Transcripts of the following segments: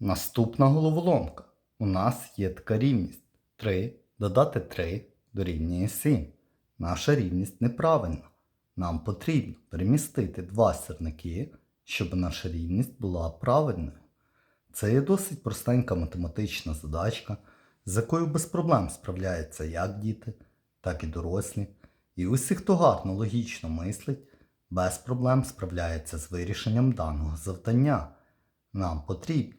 Наступна головоломка. У нас є така рівність. 3 додати 3 дорівнює 7. Наша рівність неправильна. Нам потрібно перемістити два сірники, щоб наша рівність була правильною. Це є досить простенька математична задачка, з якою без проблем справляються як діти, так і дорослі. І усі, хто гарно логічно мислить, без проблем справляється з вирішенням даного завдання. Нам потрібно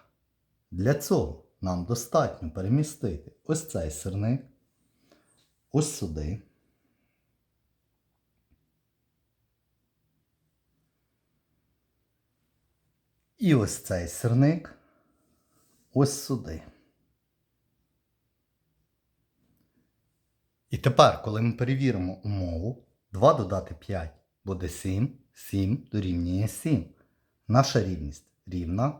Для цього нам достатньо перемістити ось цей сирник, ось сюди. І ось цей сирник ось сюди. І тепер, коли ми перевіримо умову, 2 додати 5 буде 7, 7 дорівнює 7. Наша рівність рівна,